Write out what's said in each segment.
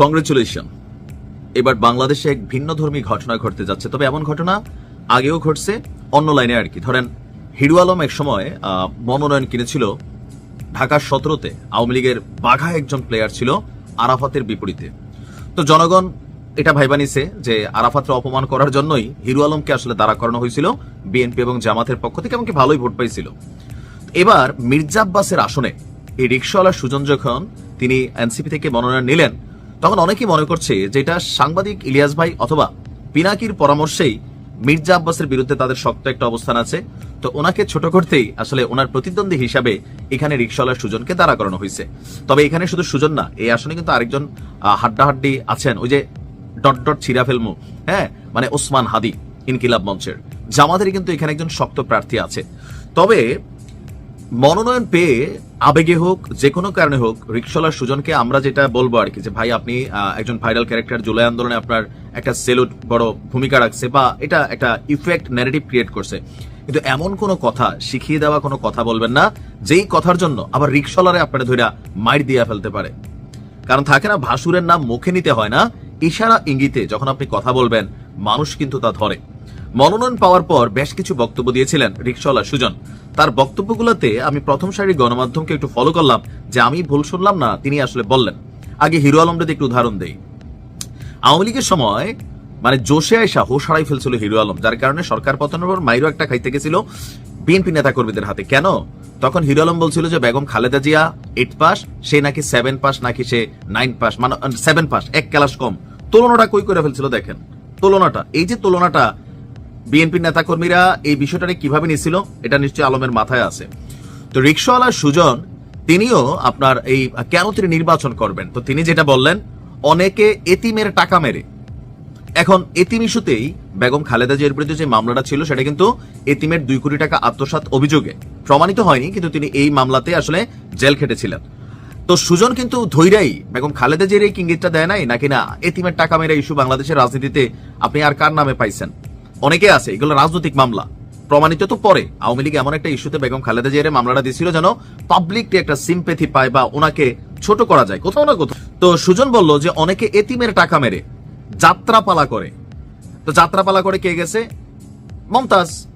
Congratulation এবার বাংলাদেশে এক ভিন্ন ধর্মী ঘটনা ঘটতে যাচ্ছে। তবে এমন ঘটনা আগেও ঘটছে, অন্য লাইনে আর কি। ধরেন, হিরু আলম এক সময় মনোনয়ন কিনেছিল ঢাকার সতেরোতে। আওয়ামী লীগের বাঘা একজন প্লেয়ার ছিল আরাফাতের বিপরীতে। তো জনগণ এটা ভাইবা নিছে যে আরাফাতকে অপমান করার জন্যই হিরু আলমকে আসলে দাঁড়া করানো হয়েছিল বিএনপি এবং জামাতের পক্ষ থেকে, এমনকি ভালোই ভোট পাইছিল। এবার মির্জা আব্বাসের আসনে এই রিক্সাওয়ালা সুজন যখন তিনি এনসিপি থেকে মনোনয়ন নিলেন তখন অনেকেই মনে করছে যে এটা সাংবাদিক ইলিয়াস ভাই অথবা পিনাকির পরামর্শেই মির্জা আব্বাসের বিরুদ্ধে তাদের শক্ত একটা অবস্থান আছে। তো ওনাকে ছোট করতেই আসলে ওনার প্রতিদ্বন্দ্বী হিসাবে এখানে রিক্সাওয়ালা সুজনকে দাঁড়া করানো হয়েছে। তবে এখানে শুধু সুজন না এই আসনে কিন্তু আরেকজন হাড্ডাহাড্ডি আছেন, ওই যে ডট ডট ছিড়া ফেলমু হ্যাঁ? মানে ওসমান হাদি ইনকিলাব মঞ্চের। জামাতেরই কিন্তু এখানে একজন শক্ত প্রার্থী আছে। তবে মনোনয়ন পেয়ে আবেগে হোক যে কোনো কারণে হোক রিক্সলার সুজনকে আমরা যেটা বলব আর কি, যে ভাই আপনি একজন ভাইরাল ক্যারেক্টার জুলাই আন্দোলনে আপনার একটা সেলুট বড় ভূমিকা রাখছে বা এটা একটা ইফেক্ট ন্যারেটিভ ক্রিয়েট করছে। কিন্তু এমন কোনো কথা, শিখিয়ে দেওয়া কোনো কথা বলবেন না, যেই কথার জন্য আবার রিক্সলারে আপনারা ধরে মাইর দিয়ে ফেলতে পারে। কারণ থাকে না, ভাসুরের নাম মুখে নিতে হয় না, ইশারা ইঙ্গিতে যখন আপনি কথা বলবেন, মানুষ কিন্তু তা ধরে। মনোনয়ন পাওয়ার পর বেশ কিছু বক্তব্য দিয়েছিলেন রিক্সওয়ালা সুজন। তার বক্তব্যগুলোতে আমি প্রথম সারির গণমাধ্যমকে একটু ফলো করলাম, যে আমি ভুল শুনলাম না, তিনি আসলে বললেন। আগে হিরো আলমদের একটু উদাহরণ দেই। আওয়ামী লীগের সময় মানে জোশে আয়সা হোশ হারাই ফেলছিল হিরো আলম, যার কারণে সরকার পতনের পর মাইরো একটা খাইতে গেছিল বিএনপি নেতা কর্মীদের হাতে। কেন? তখন হিরো আলম বলছিল যে বেগম খালেদা জিয়া এইট পাস সে নাকি সেভেন পাস নাকি সে নাইন পাস মানে সেভেন পাস এক ক্লাস কম। তুলনাটা কই করে ফেলছিল দেখেন? তুলনাটা, এই যে তুলনাটা বিএনপি নেতাকর্মীরা এই বিষয়টাকে কীভাবে নিয়েছিল, এটা নিশ্চয়ই আলমের মাথায় আছে। তো রিক্সাওয়ালা সুজন, তিনিও আপনার এই কেন তিনি নির্বাচন করবেন? তো তিনি যেটা বললেন, অনেকে এতিমের টাকা মেরে। এখন এতিম ইস্যুতেই বেগম খালেদা জিয়ার বিরুদ্ধে যে মামলাটা ছিল, সেটা কিন্তু এতিমের দুই কোটি টাকা আত্মসাৎ অভিযোগে। প্রমাণিত হয়নি, কিন্তু তিনি এই মামলাতে আসলে জেল খেটেছিলেন। তো সুজন কিন্তু ধৈরাই বেগম খালেদা জিয়ার এই কিঙ্গিতটা দেয় নাই, নাকি না? এতিমের টাকা মেরা ইস্যু বাংলাদেশের রাজনীতিতে আপনি আর কার নামে পাইছেন? অনেকে আছে, এগুলো রাজনৈতিক মামলা। প্রমাণিত তো পরে। আওয়ামী লীগ এমন একটা ইস্যুতে বেগম খালেদা জিয়ার মামলাটা দিছিল যেন পাবলিকটি একটা সিম্পেথি পায় বা ওনাকে ছোট করা যায়। কোথাও না কোথাও। তো সুজন বলল যে, অনেকে এতিমের টাকা মেরে যাত্রাপালা করে। তো যাত্রাপালা করে কে গেছে? মমতাজ।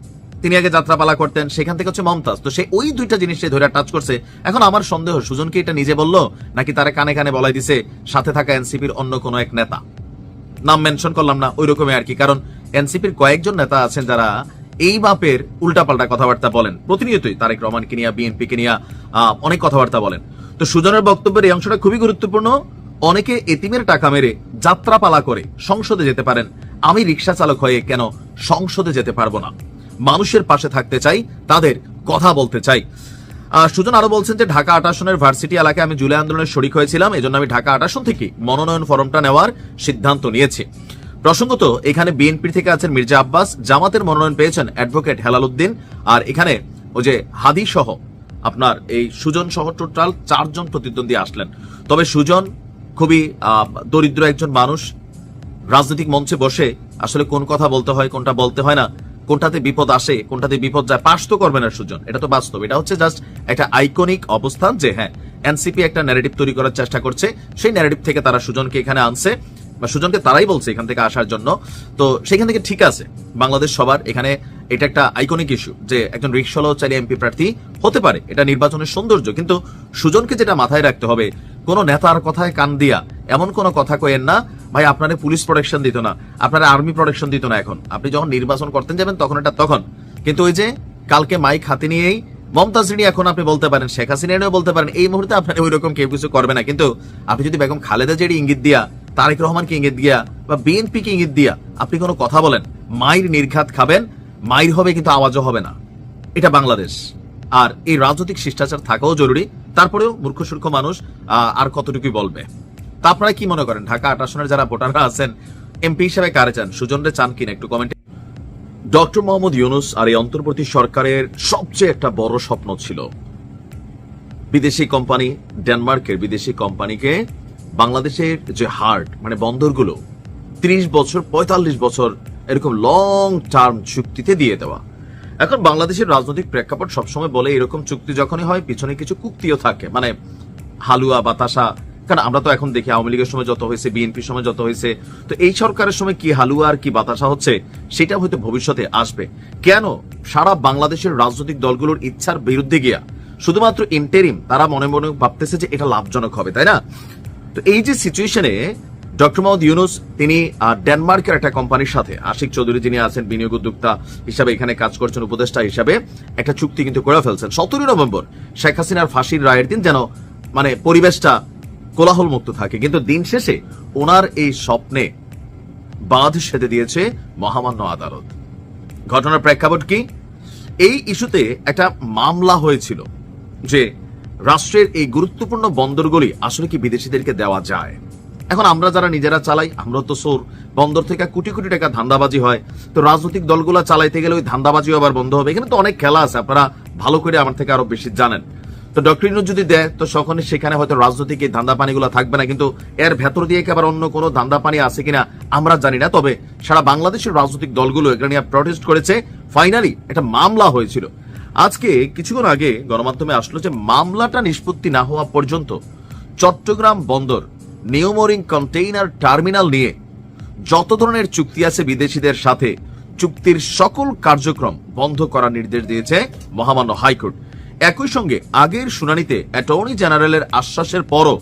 তিনি আগে যাত্রাপালা করতেন, সেখান থেকে হচ্ছে মমতাজ। তো সে ওই দুইটা জিনিস সে ধরে টাচ করছে। এখন আমার সন্দেহ সুজনকে এটা নিজে বলল, নাকি তারা কানে কানে বলাই দিছে, সাথে থাকা এনসিপির অন্য কোনো এক নেতা? নাম মেনশন করলাম না, ওই রকমই আর কি। কারণ এনসিপির কয়েকজন নেতা আছেন যারা এই মাপের উল্টাপাল্টা কথাবার্তা বলেন। প্রতিনিয়তই তারেক রহমানকে নিয়ে, বিএনপিকে নিয়ে অনেক কথাবার্তা বলেন। তো সুজনের বক্তব্যের এই অংশটা খুবই গুরুত্বপূর্ণ। অনেকে এতিমের টাকা মেরে যাত্রাপালা করে সংসদে যেতে পারেন। আমি রিক্সা চালক হয়ে কেন সংসদে যেতে পারব না? মানুষের পাশে থাকতে চাই, তাদের কথা বলতে চাই। সুজন আরও বলছেন যে ঢাকা আট আসনের ভার্সিটি এলাকায় আমি জুলাই আন্দোলনের শরিক হয়েছিলাম। এজন্য আমি ঢাকা আট আসন থেকে মনোনয়ন ফর্মটা নেওয়ার সিদ্ধান্ত নিয়েছি। প্রসঙ্গত, এখানে বিএনপি থেকে আছেন মির্জা আব্বাস, জামাতের মনোনয়ন পেয়েছেন অ্যাডভোকেট হেলাল উদ্দিন, আর এখানে ওই যে হাদি সহ আপনার এই সুজন সহ টোটাল চারজন প্রতিদ্বন্দ্বী আসলেন। তবে সুজন খুবই দরিদ্র একজন মানুষ। রাজনৈতিক মঞ্চে বসে আসলে কোন কথা বলতে হয়, কোনটা বলতে হয় না, কোনটাতে বিপদ আসে, কোনটাতে বিপদ যায়, পাশ তো করবে না সুজন। এটা তো বাস্তব। এটা হচ্ছে জাস্ট একটা আইকনিক অবস্থান যে হ্যাঁ এনসিপি একটা ন্যারেটিভ তৈরি করার চেষ্টা করছে। সেই ন্যারেটিভ থেকে তারা সুজনকে এখানে আনছে। বা সুজনকে তারাই বলছে এখান থেকে আসার জন্য। তো সেখান থেকে ঠিক আছে, বাংলাদেশ সবার এখানে এটা একটা আইকনিক ইস্যু যে একজন রিক্সাওয়ালাও চাইলে এমপি প্রার্থী হতে পারে। এটা নির্বাচনের সৌন্দর্য। কিন্তু সুজনকে যেটা মাথায় রাখতে হবে, কোন নেতার কথায় কান দিয়া, এমন কোন কথা কয়েন না, ভাই, আপনারা পুলিশ প্রোটেকশন দিত না, আপনারা আর্মি প্রোটেকশন দিত না এখন। আপনি যখন নির্বাচন করতেন যাবেন তখন এটা তখন। কিন্তু ওই যে কালকে মাইক হাতে নিয়েই মমতাজ রিনি এখন আপনি বলতে পারেন, শেখ হাসিনা বলতে পারেন, এই মুহূর্তে আপনার ওই রকম কেউ কিছু করবে না। কিন্তু আপনি যদি বেগম খালেদা জেডি ইঙ্গিত দিয়া তারেক রহমানকে ইঙ্গিত দিয়া বা বিএনপি কে ইঙ্গিত দিয়া আপনি কোনো কথা বলেন, মায়ের নির্ঘাত খাবেন, মায়ের হবে কিন্তু আওয়াজও হবে না। এটা বাংলাদেশ। আর এই রাজনৈতিক শিষ্টাচার থাকাও জরুরি, তারপরেও মূর্খ সূর্খ মানুষ আর কতটুকুই বলবে? তা আপনারা কি মনে করেন? ঢাকা আট আসনের যারা ভোটাররা আছেন, এমপি হিসেবে কারে চান? সুজনরে চান কিনা একটু কমেন্টে ডক্টর মোহাম্মদ ইউনুস আর এই অন্তর্বর্তী সরকারের সবচেয়ে একটা বড় স্বপ্ন ছিল। বিদেশি কোম্পানি, ডেনমার্কের বিদেশি কোম্পানিকে বাংলাদেশের যে হার্ট মানে বন্দরগুলো, ত্রিশ বছর, পঁয়তাল্লিশ বছর এরকম লং টার্ম চুক্তিতে দিয়ে দেওয়া। এখন বাংলাদেশের রাজনৈতিক প্রেক্ষাপট সবসময় বলে এরকম চুক্তি যখনই হয়, পিছনে কিছু কুক্তিও থাকে। মানে হালুয়া, বাতাসা কারণ আমরা তো এখন দেখি আওয়ামী লীগের সময় যত হয়েছে, বিএনপির সময় যত হয়েছে। তো এই সরকারের সময় কি হালুয়া আর কি বাতাসা হচ্ছে, সেটা হয়তো ভবিষ্যতে আসবে। কেন? সারা বাংলাদেশের রাজনৈতিক দলগুলোর ইচ্ছার বিরুদ্ধে গিয়া, শুধুমাত্র ইন্টেরিম তারা মনে মনে ভাবতেছে যে এটা লাভজনক হবে, তাই না? তো এই যে সিচুয়েশনে ডক্টর মোহাম্মদ ইউনুস তিনি ডেনমার্কের একটা কোম্পানির সাথে, আশিক চৌধুরী যিনি আছেন, বিনিয়োগ উদ্যোক্তা হিসাবে এখানে কাজ করছেন, উপদেষ্টা হিসাবে, একটা চুক্তি কিন্তু করে ফেলছেন। সতেরোই নভেম্বর, শেখ হাসিনার ফাঁসির রায়ের দিন যেন মানে পরিবেশটা কোলাহল মুক্ত থাকে। কিন্তু দিন শেষে ওনার এই স্বপ্নে বাঁধ সেধে দিয়েছে মহামান্য আদালত। ঘটনার প্রেক্ষাপট কি? এই ইস্যুতে একটা মামলা হয়েছিল যে রাষ্ট্রের এই গুরুত্বপূর্ণ বন্দরগুলি আসলে কি বিদেশিদেরকে দেওয়া যায়? এখন আমরা যারা নিজেরা চালাই, আমরা তো সোর বন্দর থেকে কোটি কোটি টাকা ধান্দাবাজি হয়। তো রাজনৈতিক দলগুলো চালাইতে গেলে ওই ধান্দাবাজিও আবার বন্ধ হবে। এখানে তো অনেক খেলা আছে, আপনারা ভালো করে আমার থেকে আরও বেশি জানেন। তো ডক্টর ইনুজ যদি দেয়, তো সখনই সেখানে হয়তো রাজনৈতিক এই ধান্দা পানিগুলো থাকবে না। কিন্তু এর ভেতর দিয়ে আবার অন্য কোনো ধান্দা পানি আছে কিনা, আমরা জানি না। তবে সারা বাংলাদেশের রাজনৈতিক দলগুলো এখানে প্রটেস্ট করেছে। ফাইনালি একটা মামলা হয়েছিল। আজকে কিছুক্ষণ আগে গণমাধ্যমে আসলো যে মামলাটা নিষ্পত্তি না হওয়া পর্যন্ত চট্টগ্রাম বন্দর নিউমোরিং কন্টেইনার টার্মিনাল নিয়ে যত ধরনের চুক্তি আছে বিদেশিদের সাথে, চুক্তির সকল কার্যক্রম বন্ধ করার নির্দেশ দিয়েছে মহামান্য হাইকোর্ট। একই সঙ্গে আগের শুনানিতে অ্যাটর্নি জেনারেলের আশ্বাসের পরও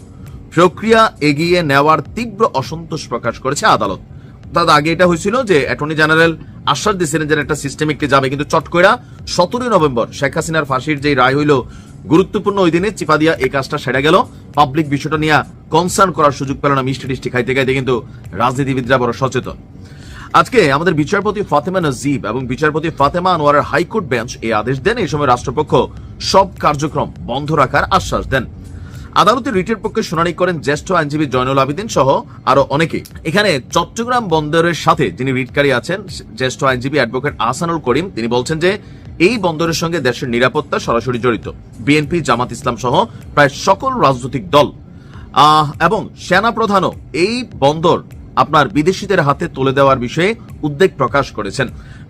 প্রক্রিয়া এগিয়ে নেওয়ার তীব্র অসন্তোষ প্রকাশ করেছে আদালত। তার আগে এটা হয়েছিল যে অ্যাটর্নি জেনারেল আশ্বাস দিয়েছিলেন যে একটা সিস্টেমিকলি যাবে। কিন্তু চটকইরা সতেরোই নভেম্বর শেখ হাসিনার ফাঁসির যে রায় হইল, গুরুত্বপূর্ণ ওই দিনে চিপা দিয়া এই কাজটা সেরে গেল। পাবলিক বিষয়টা নিয়ে কনসার্ন করার সুযোগ পেল না মিষ্টি টিষ্টি খাইতে খাইতে, কিন্তু রাজনীতিবিদরা বড় সচেতন। আজকে আমাদের বিচারপতি ফাতেমা নজিব এবং বিচারপতি ফাতেমা আনোয়ারের হাইকোর্ট বেঞ্চ এই আদেশ দেন। এই সময় রাষ্ট্রপক্ষ সব কার্যক্রম বন্ধ রাখার আশ্বাস দেন। আদালতের রিটের পক্ষে শুনানি করেন জ্যেষ্ঠ আইনজীবী জয়নুল আবিদিন সহ আরও অনেকে এখানে চট্টগ্রাম বন্দরের সাথে যিনি রিটকারী আছেন, জ্যেষ্ঠ আইনজীবী অ্যাডভোকেট আহসানুল করিম, তিনি বলছেন যে এই বন্দরের সঙ্গে দেশের নিরাপত্তা সরাসরি জড়িত। বিএনপি, জামাত ইসলাম সহ প্রায় সকল রাজনৈতিক দল। এবং সেনা প্রধানও এই বন্দর আপনার বিদেশিদের হাতে তুলে দেওয়ার বিষয়ে উদ্বেগ প্রকাশ করেছেন।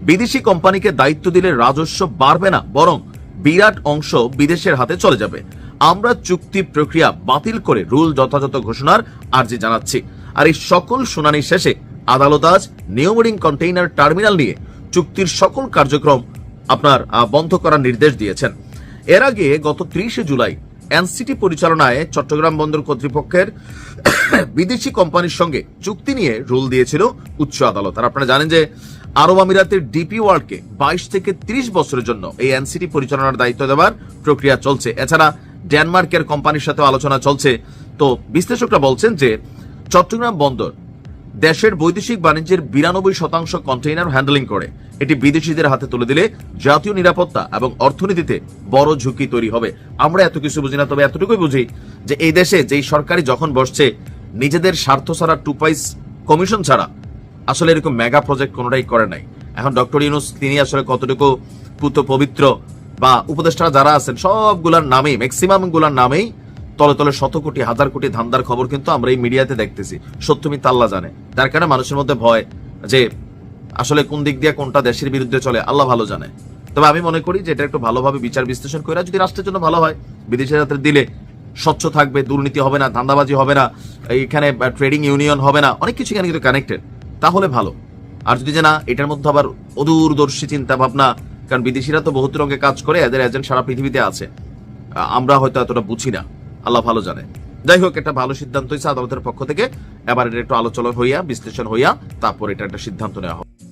বিদেশি কোম্পানিকে দায়িত্ব দিলে রাজস্ব বাড়বে না, বরং বিরাট অংশ বিদেশের হাতে চলে যাবে। আমরা চুক্তি প্রক্রিয়া বাতিল করে রুল যথাযথ ঘোষণার আর্জি জানাচ্ছি। আর এই সকল শুনানি শেষে আদালত আজ নিউমোরিং কন্টেইনার টার্মিনাল নিয়ে চুক্তির সকল কার্যক্রম আপনার বন্ধ করার নির্দেশ দিয়েছেন। এর আগে গত ত্রিশে জুলাই এনসিটি পরিচালনায় চট্টগ্রাম বন্দর কর্তৃপক্ষের বিদেশি কোম্পানির সঙ্গে চুক্তি নিয়ে রুল দিয়েছিল উচ্চ আদালত। আর আপনারা জানেন যে আরব আমিরাতের ডিপি ওয়ার্ল্ডকে বাইশ থেকে ত্রিশ বছরের জন্য এই এনসিটি পরিচালনার দায়িত্ব দেওয়ার প্রক্রিয়া চলছে। এছাড়া ডেনমার্কের কোম্পানির সাথেও আলোচনা চলছে। তো বিশ্লেষকরা বলছেন যে, চট্টগ্রাম বন্দর দেশের বৈদেশিক বাণিজ্যের বিরানব্বই শতাংশ কন্টেইনার হ্যান্ডলিং করে। এটি বিদেশিদের হাতে তুলে দিলে জাতীয় নিরাপত্তা এবং অর্থনীতিতে বড় ঝুঁকি তৈরি হবে। আমরা এত কিছু বুঝি না, তবে এতটুকুই বুঝি যে, এই দেশে যেই সরকারি যখন বসছে, নিজেদের স্বার্থ ছাড়া টুপাইস কমিশন ছাড়া আসলে এরকম মেগা প্রজেক্ট কোনোটাই করে নাই। এখন ডক্টর ইউনুস, তিনি আসলে কতটুকু পুত পবিত্র বা উপদেষ্টারা যারা আছেন, সবগুলার নামেই ম্যাক্সিমামগুলার নামেই তলে তলে শত কোটি হাজার কোটি ধান্দার খবর কিন্তু আমরা এই মিডিয়াতে দেখতেছি। সত্য মিথ্যা আল্লাহ জানে। তার কারণে মানুষের মধ্যে ভয় যে আসলে কোন দিক দিয়ে কোনটা দেশের বিরুদ্ধে চলে, আল্লাহ ভালো জানে। তবে আমি মনে করি যে এটা একটু ভালোভাবে বিচার বিশ্লেষণ করে যদি রাষ্ট্রের জন্য ভালো হয় বিদেশের হাতে দিলে স্বচ্ছ থাকবে, দুর্নীতি হবে না, ধান্দাবাজি হবে না, এইখানে ট্রেডিং ইউনিয়ন হবে না, অনেক কিছু এখানে কিন্তু কানেক্টেড তাহলে ভালো। আর যদি যে না, এটার মধ্যে আবার অদূরদর্শী চিন্তা ভাবনা কারণ বিদেশিরা তো বহুত রঙে কাজ করে, এদের এজেন্ট সারা পৃথিবীতে আছে। আমরা হয়তো এতটা বুঝি না। আল্লাহ ভালো জানে। যাই হোক একটা ভালো সিদ্ধান্ত হয়েছে আদালতের পক্ষ থেকে। এবার এটা একটু আলোচনা হইয়া, বিশ্লেষণ হইয়া, তারপর এটা একটা সিদ্ধান্ত নেওয়া হবে।